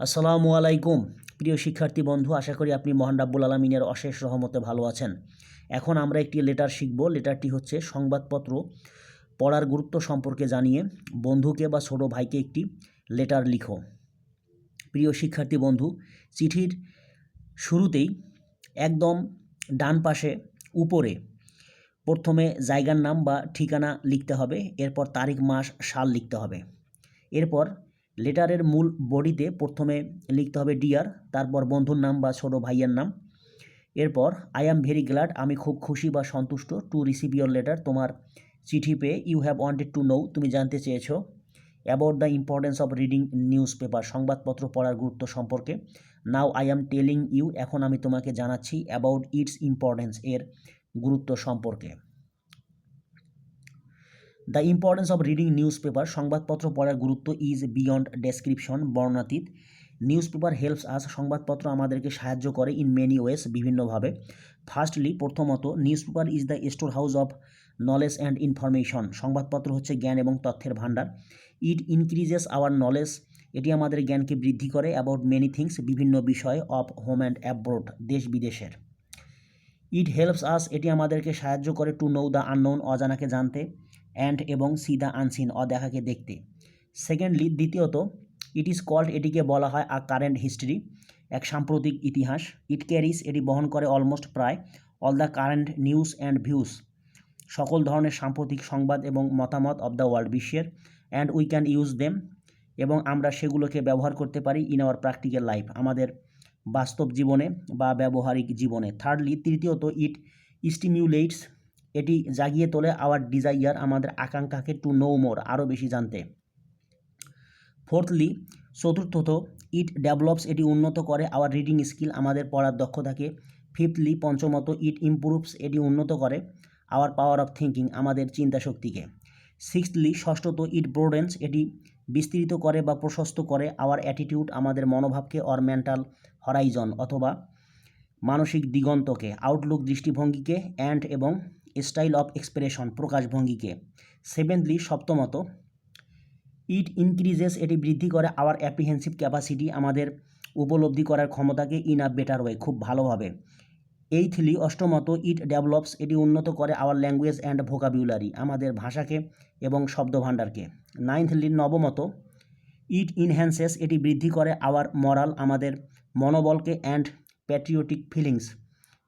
আসসালামু আলাইকুম। প্রিয় শিক্ষার্থী বন্ধু, আশা করি আপনি মহান রাব্বুল আলমিনের অশেষ রহমতে ভালো আছেন। এখন আমরা একটি লেটার শিখব। লেটারটি হচ্ছে সংবাদপত্র পড়ার গুরুত্ব সম্পর্কে জানিয়ে বন্ধুকে বা ছোটো ভাইকে একটি লেটার লিখো। প্রিয় শিক্ষার্থী বন্ধু, চিঠির শুরুতেই একদম ডান পাশে উপরে প্রথমে জায়গার নাম বা ঠিকানা লিখতে হবে। এরপর তারিখ, মাস, সাল লিখতে হবে। এরপর লেটারের মূল বডিতে প্রথমে লিখতে হবে ডিয়ার তারপর বন্ধুর নাম বা ছোটো ভাইয়ের নাম। এরপর আই অ্যাম ভেরি গ্ল্যাড আমি খুব খুশি বা সন্তুষ্ট টু রিসিভ ইয়োর লেটার তোমার চিঠি পেয়ে you have wanted to know তুমি জানতে চেয়েছো। About the importance of reading newspaper সংবাদপত্র পড়ার গুরুত্ব সম্পর্কে। Now I am telling you এখন আমি তোমাকে জানাচ্ছি অ্যাবাউট ইটস ইম্পর্টেন্স এর গুরুত্ব সম্পর্কে। The importance of reading newspaper সংবাদপত্র পড়ার গুরুত্ব ইজ বিয়ন্ড ডেসক্রিপশন বর্ণাতীত। নিউজ পেপার হেল্পস আস সংবাদপত্র আমাদেরকে সাহায্য করে ইন মেনি ওয়েস বিভিন্নভাবে। ফার্স্টলি প্রথমত newspaper is the storehouse of knowledge and information সংবাদপত্র হচ্ছে জ্ঞান এবং তথ্যের ভাণ্ডার। ইট ইনক্রিজেস আওয়ার নলেজ এটি আমাদের জ্ঞানকে বৃদ্ধি করে অ্যাবাউট মেনি থিংস বিভিন্ন বিষয় অফ হোম অ্যান্ড অ্যাব্রোড দেশ বিদেশের। ইট হেল্পস আস এটি আমাদেরকে সাহায্য করে টু নো দ্য আননোন অজানাকে জানতে। অ্যান্ড এবং সি দ্য আনসিন অদেখাকে দেখতে। সেকেন্ডলি, দ্বিতীয়ত, ইট ইজ কল্ড, এটিকে বলা হয় আ কারেন্ট হিস্ট্রি, এক সাম্প্রতিক ইতিহাস। ইট ক্যারিস এটি বহন করে অলমোস্ট প্রায় all the current news and views সকল ধরনের সাম্প্রতিক সংবাদ এবং মতামত অব দ্য ওয়ার্ল্ড বিশ্বের, and we can use them, এবং আমরা সেগুলোকে ব্যবহার করতে পারি ইন আওয়ার প্র্যাকটিক্যাল লাইফ, আমাদের বাস্তব জীবনে বা ব্যবহারিক জীবনে। থার্ডলি, তৃতীয়ত, ইট স্টিমিউলেটস এটি জাগিয়ে তোলে আওয়ার ডিজাইয়ার আমাদের আকাঙ্ক্ষাকে টু নো মোর আরও বেশি জানতে। ফোর্থলি চতুর্থত ইট ডেভেলপস এটি উন্নত করে আওয়ার রিডিং স্কিল আমাদের পড়ার দক্ষতাকে। ফিফথলি পঞ্চমত ইট ইমপ্রুভস এটি উন্নত করে আওয়ার পাওয়ার অফ থিঙ্কিং আমাদের চিন্তা শক্তিকে। সিক্সথলি ষষ্ঠত ইট ব্রোডেন্স এটি বিস্তৃত করে বা প্রশস্ত করে আওয়ার অ্যাটিটিউড আমাদের মনোভাবকে অর মেন্টাল হরাইজন অথবা মানসিক দিগন্তকে আউটলুক দৃষ্টিভঙ্গিকে অ্যান্ড এবং স্টাইল অফ এক্সপ্রেশন প্রকাশভঙ্গিকে সেভেন্থলি, সপ্তমত, ইট ইনক্রিজেস এটি বৃদ্ধি করে আওয়ার অ্যাপ্রিহেন্সিভ ক্যাপাসিটি আমাদের উপলব্ধি করার ক্ষমতাকে ইন আ বেটার ওয়ে, খুব ভালোভাবে। এইথলি, অষ্টমত, ইট ডেভেলপস, এটি উন্নত করে আওয়ার ল্যাঙ্গুয়েজ অ্যান্ড ভোকাবিউলারি আমাদের ভাষাকে এবং শব্দভাণ্ডারকে। নাইনথলি, নবমত, ইট ইনহ্যান্সেস, এটি বৃদ্ধি করে আওয়ার মরাল আমাদের মনোবলকে অ্যান্ড প্যাট্রিওটিক ফিলিংস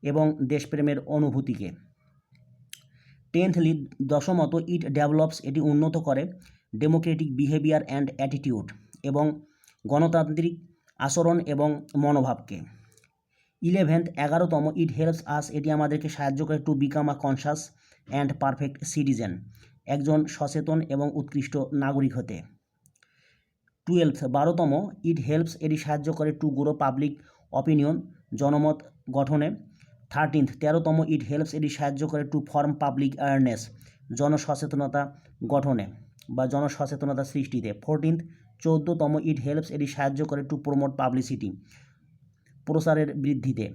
এবং দেশপ্রেমের অনুভূতিকে। টেন্থলি দশমত ইট ডেভেলপস, এটি উন্নত করে ডেমোক্রেটিক বিহেভিয়ার অ্যান্ড অ্যাটিটিউড এবং গণতান্ত্রিক আচরণ এবং মনোভাবকে। ইলেভেন্থ, এগারোতম, ইট হেল্পস আস, এটি আমাদেরকে সাহায্য করে to become a conscious and perfect citizen, একজন সচেতন এবং উৎকৃষ্ট নাগরিক হতে। টুয়েলভ, বারোতম, ইট হেল্পস, এটি সাহায্য করে টু গ্রো পাবলিক অপিনিয়ন, জনমত গঠনে থার্টিন্থ তেরোতম ইট হেল্পস এটি সাহায্য করে টু ফর্ম পাবলিক অ্যাওয়ারনেস জনসচেতনতা গঠনে বা জনসচেতনতা সৃষ্টিতে। ফোরটিন্থ চৌদ্দতম ইট হেল্পস এটি সাহায্য করে টু প্রমোট পাবলিসিটি প্রসারের বৃদ্ধিতে।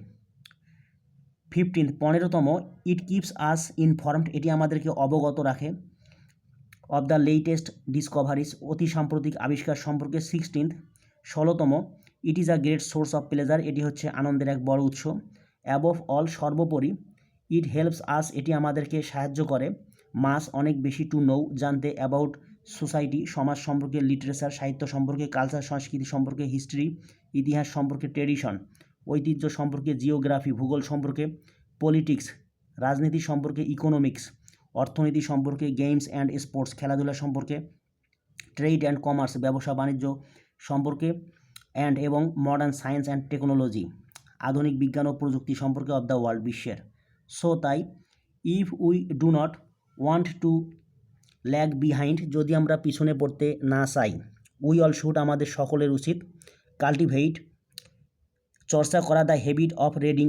ফিফটিন্থ পনেরোতম ইট কিপস আস ইনফর্মড এটি আমাদেরকে অবগত রাখে। অব দ্য লেটেস্ট ডিসকভারিজ অতি সাম্প্রতিক আবিষ্কার সম্পর্কে সিক্সটিন্থ ষোলোতম it is a great source of pleasure এটি হচ্ছে আনন্দের এক বড় উৎস। অ্যাবভ অল সর্বোপরি ইট হেল্পস আস এটি আমাদেরকে সাহায্য করে। মাস অনেক বেশি টু নো জানতে অ্যাবাউট সোসাইটি সমাজ সম্পর্কে লিটারেচার সাহিত্য সম্পর্কে কালচার সংস্কৃতি সম্পর্কে হিস্ট্রি ইতিহাস সম্পর্কে ট্রেডিশন ঐতিহ্য সম্পর্কে জিওগ্রাফি ভূগোল সম্পর্কে পলিটিক্স রাজনীতি সম্পর্কে ইকোনমিক্স অর্থনীতি সম্পর্কে গেমস অ্যান্ড স্পোর্টস খেলাধুলা সম্পর্কে ট্রেড অ্যান্ড কমার্স ব্যবসা, বাণিজ্য সম্পর্কে অ্যান্ড এবং মডার্ন সায়েন্স অ্যান্ড টেকনোলজি আধুনিক বিজ্ঞান ও প্রযুক্তি সম্পর্কে অব দ্য ওয়ার্ল্ড বিশ্বের। সো তাই if we do not want to lag behind যদি আমরা পিছনে পড়তে না চাই উই অল শুড আমাদের সকলের উচিত কাল্টিভেট চর্চা করা the habit of reading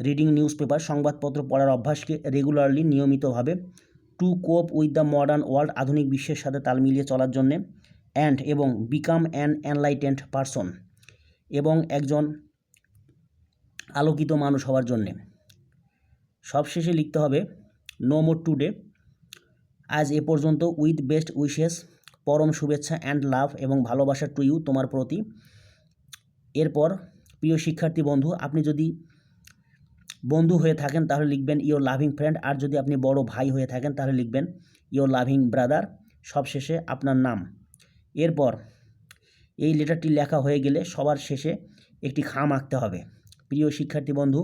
reading newspaper সংবাদপত্র পড়ার অভ্যাসকে রেগুলারলি নিয়মিতভাবে to cope with the modern world আধুনিক বিশ্বের সাথে তাল মিলিয়ে চলার জন্যে অ্যান্ড এবং বিকাম অ্যান অ্যানলাইটেন্ড পারসন এবং একজন আলোকিত মানুষ হওয়ার জন্যে। সবশেষে লিখতে হবে নো মোর টুডে আজ এ পর্যন্ত উইথ বেস্ট উইশেস পরম শুভেচ্ছা অ্যান্ড লাভ এবং ভালোবাসা টু ইউ তোমার প্রতি। এরপর, প্রিয় শিক্ষার্থী বন্ধু, আপনি যদি বন্ধু হয়ে থাকেন, তাহলে লিখবেন ইওর লাভিং ফ্রেন্ড আর যদি আপনি বড় ভাই হয়ে থাকেন, তাহলে লিখবেন ইওর লাভিং ব্রাদার সবশেষে আপনার নাম। এরপর, এই লেটারটি লেখা হয়ে গেলে সবার শেষে একটি খাম আঁকতে হবে। প্রিয় শিক্ষার্থী বন্ধু,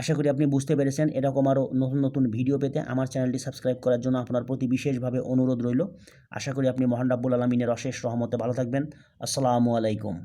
আশা করি আপনি বুঝতে পেরেছেন এরকম আরও নতুন নতুন ভিডিও পেতে আমার চ্যানেলটি সাবস্ক্রাইব করার জন্য আপনার প্রতি বিশেষভাবে অনুরোধ রইল। আশা করি আপনি মহান রাব্বুল আলমিনের অশেষ রহমতে ভালো থাকবেন। আসসালামু আলাইকুম।